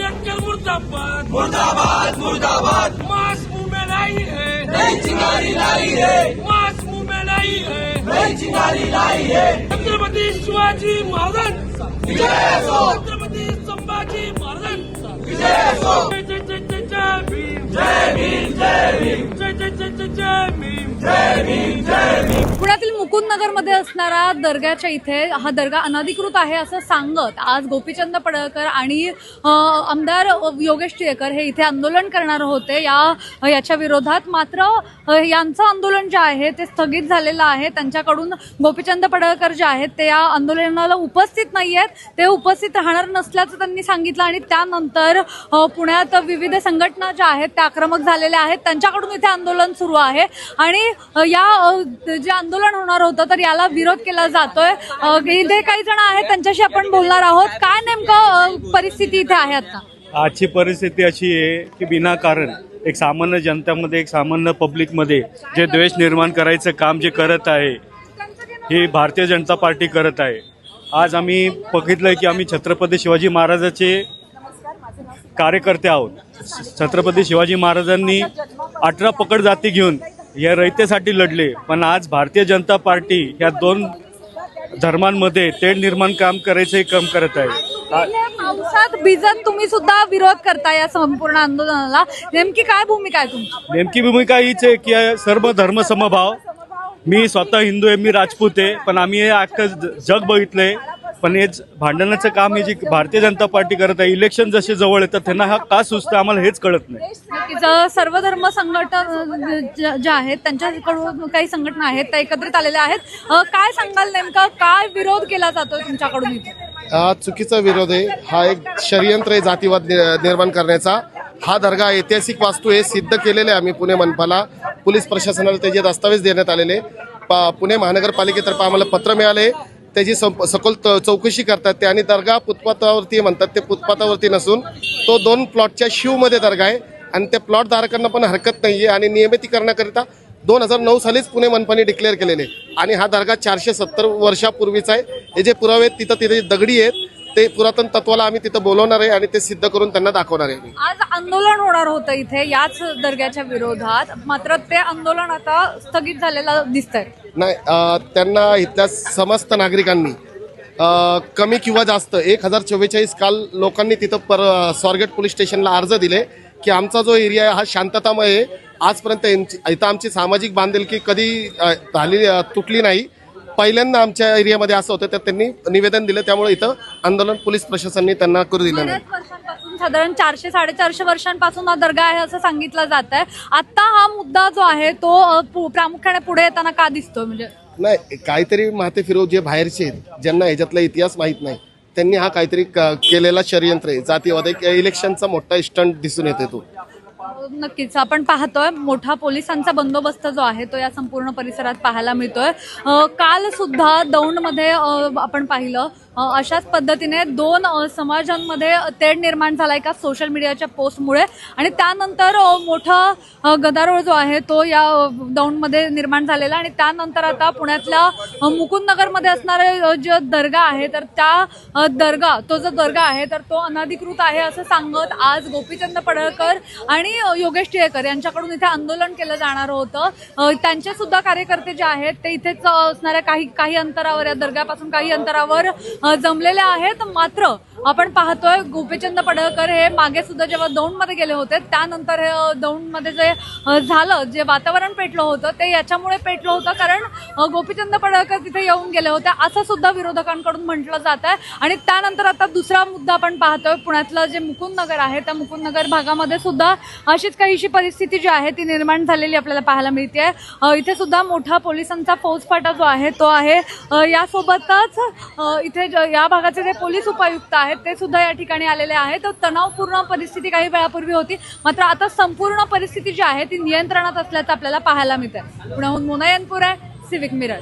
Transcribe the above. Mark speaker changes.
Speaker 1: की अक्कल मुर्दाबाद
Speaker 2: मुर्दाबाद मुर्दाबाद
Speaker 1: मास मुंह में लाई है
Speaker 2: नई चिंगारी लाई है
Speaker 1: मास मुंह में लाई है
Speaker 2: नई चिंगारी लाई है
Speaker 1: छत्रपती शिवाजी महाराजांचा
Speaker 2: विजय असो
Speaker 1: छत्रपती संभाजी महाराजांचा
Speaker 2: विजय असो
Speaker 1: जय जय जय जय भीम
Speaker 2: जय भीम जय भीम
Speaker 1: जय जय जय जय जय भीम
Speaker 2: जय भीम जय भीम
Speaker 3: पुण्यातील मुकुंदनगरमध्ये असणारा दर्ग्याच्या इथे हा दर्गा अनधिकृत आहे असं सांगत आज गोपीचंद पडळकर आणि आमदार योगेश टिळेकर हे इथे आंदोलन करणार होते. या याच्या विरोधात मात्र यांचं आंदोलन जे आहे ते स्थगित झालेलं आहे. त्यांच्याकडून गोपीचंद पडळकर जे आहेत ते या आंदोलनाला उपस्थित नाही आहेत ते उपस्थित राहणार नसल्याचं त्यांनी सांगितलं आणि त्यानंतर पुण्यात विविध संघटना ज्या आहेत त्या आक्रमक झालेल्या आहेत. त्यांच्याकडून इथे आंदोलन सुरू आहे. आणि या जे आंदोलन होणार होतं तर याला विरोध केला जातोय. इथे काही जण आहेत त्यांच्याशी आपण बोलणार आहोत. काय नेमकं परिस्थिती इथे आहे आता?
Speaker 4: आजची परिस्थिती अशी आहे की विनाकारण एक सामान्य जनतेमध्ये एक सामान्य पब्लिकमध्ये जे द्वेष निर्माण करायचं काम जे करत आहे हे भारतीय जनता पार्टी करत आहे. आज आम्ही बघितलंय की आम्ही छत्रपती शिवाजी महाराजाचे कार्यकर्ते आहोत. छत्रपती शिवाजी महाराजांनी अठरा पकड जाती घेऊन या रयतेसाठी लढले. पण आज भारतीय जनता पार्टी या दोन धर्मांमध्ये तेढ निर्माण काम करायचं काम करत आहे.
Speaker 3: पावसात भिजत तुम्ही सुद्धा विरोध करता या संपूर्ण आंदोलनाला. नेमकी काय भूमिका आहे तुमची?
Speaker 4: नेमकी भूमिका हीच आहे की सर्व धर्म समभाव मी स्वतः हिंदू आहे मी राजपूत आहे पण आम्ही हे अख्खं ज- जग बघितलंय. पण हे ज- भांडणाचं काम हे जी भारतीय जनता पार्टी करत आहे इलेक्शन जसे जवळ येतात त्यांना हा का सुचतं आम्हाला हेच कळत नाही.
Speaker 3: सर्व धर्म संघटना ज्या ज्या आहेत त्यांच्याकडून काही संघटना आहेत त्या एकत्रित आलेल्या आहेत. काय सांगाल नेमकं? काय विरोध केला जातोय तुमच्याकडून
Speaker 5: हा चुकीचा विरोध आहे. हा एक षडयंत्र आहे जातीवाद निर्माण करण्याचा. हा दर्गा ऐतिहासिक वास्तू आहे सिद्ध केलेले आहे आम्ही पुणे मनपाला. पोलीस प्रशासनाला त्याचे दस्तावेज देण्यात आलेले. पुणे महानगरपालिकेतर्फे आम्हाला पत्र मिळाले. त्याची संप- सखोल चौकशी करतात ते आणि दर्गा फुटपाथावरती म्हणतात ते फुटपाथावरती नसून तो दोन प्लॉटच्या शिवमध्ये दर्गा आहे आणि त्या प्लॉट धारकांना पण हरकत नाही आहे आणि नियमितीकरणाकरिता दोन हजार नऊ सालीच पुणे मनपाने डिक्लेअर केलेले. आणि हा दर्गा चारशे सत्तर वर्षापूर्वीचा आहे. हे जे पुरावे आहेत तिथं तिथे दगडी आहेत ते पुरातन तत्वाला आम्ही तिथं बोलवणार आहे आणि ते सिद्ध करून त्यांना दाखवणार आहे.
Speaker 3: आज आंदोलन होणार होतं इथे याच दर्ग्याच्या विरोधात. मात्र ते आंदोलन आता स्थगित झालेलं दिसतंय.
Speaker 5: नाही त्यांना इथल्या समस्त नागरिकांनी कमी किंवा जास्त एक हजार चव्वेचाळीस काल लोकांनी तिथं पर स्वारगेट पोलीस स्टेशनला अर्ज दिले की आमचा जो एरिया आहे हा शांततामय आहे. आजपर्यंत इथं आमची सामाजिक बांधिलकी कधी झाली तुटली नाही. पहिल्यांदा आमच्या एरियामध्ये असं होतं तर त्यांनी निवेदन दिलं. त्यामुळे इथं आंदोलन पोलीस प्रशासनाने त्यांना करू दिलं नाही.
Speaker 3: साधारण चारशे साडेचारशे वर्षांपासून हा दर्गा आहे असं सांगितलं जात आहे. आता हा मुद्दा जो आहे तो प्रामुख्याने पुढे येताना का दिसतोय? म्हणजे
Speaker 5: नाही काहीतरी माते फिरव जे बाहेरचे आहेत ज्यांना ह्याच्यातला इतिहास माहीत नाही त्यांनी हा काहीतरी केलेला षडयंत्र आहे. जातीवाद एक इलेक्शनचा मोठा स्टंट दिसून येते तो.
Speaker 3: नक्कीच. आपण पाहतोय मोठा पोलिसांचा बंदोबस्त जो आहे तो या संपूर्ण परिसरात पाहायला मिळतोय. काल सुद्धा दौंडमध्ये आपण पाहिलं अशाच पद्धतीने दोन समाजांमध्ये तेढ निर्माण झाला एका सोशल मीडियाच्या पोस्टमुळे. आणि त्यानंतर मोठा गदारोळ जो आहे तो या दौंडमध्ये निर्माण झालेला. आणि त्यानंतर आता पुण्यातल्या मुकुंदनगरमध्ये असणारे जे दर्गा आहे तर त्या दर्गा तो जो दर्गा आहे तर तो अनधिकृत आहे असं सांगत आज गोपीचंद पडळकर आणि योगेश टिळेकर यांच्याकडून इथे आंदोलन केलं जाणार होतं. त्यांचेसुद्धा त्यांचे सुद्धा कार्यकर्ते जे आहेत ते इथेच असणाऱ्या काही काही अंतरावर या दर्ग्यापासून काही अंतरावर जमलेल्या आहेत मात्र आपण पाहतोय गोपीचंद पडळकर हे मागे सुद्धा जेव्हा दौंडमध्ये गेले होते त्यानंतर हे दौंडमध्ये जे झालं जे वातावरण पेटलं होतं ते याच्यामुळे पेटलं होतं कारण गोपीचंद पडळकर तिथे येऊन गेले होते. असं सुद्धा विरोधकांकडून म्हटलं जात आहे. आणि त्यानंतर आता दुसरा मुद्दा आपण पाहतोय पुण्यातलं जे मुकुंदनगर आहे त्या मुकुंदनगर भागामध्ये सुद्धा अशीच काहीशी परिस्थिती जी आहे ती निर्माण झालेली आपल्याला पाहायला मिळते इथे सुद्धा मोठा पोलिसांचा फौजफाटा जो आहे तो आहे यासोबतच इथे ज- या भागाचे जे पोलीस उपायुक्त आहेत ते सुद्धा या ठिकाणी आलेले आहेत. तर तणावपूर्ण परिस्थिती काही वेळापूर्वी होती. मात्र आता संपूर्ण परिस्थिती जी आहे ती नियंत्रणात असल्याचं आपल्याला पाहायला मिळतं पुण्याहून मोना आहे सिविक मिरर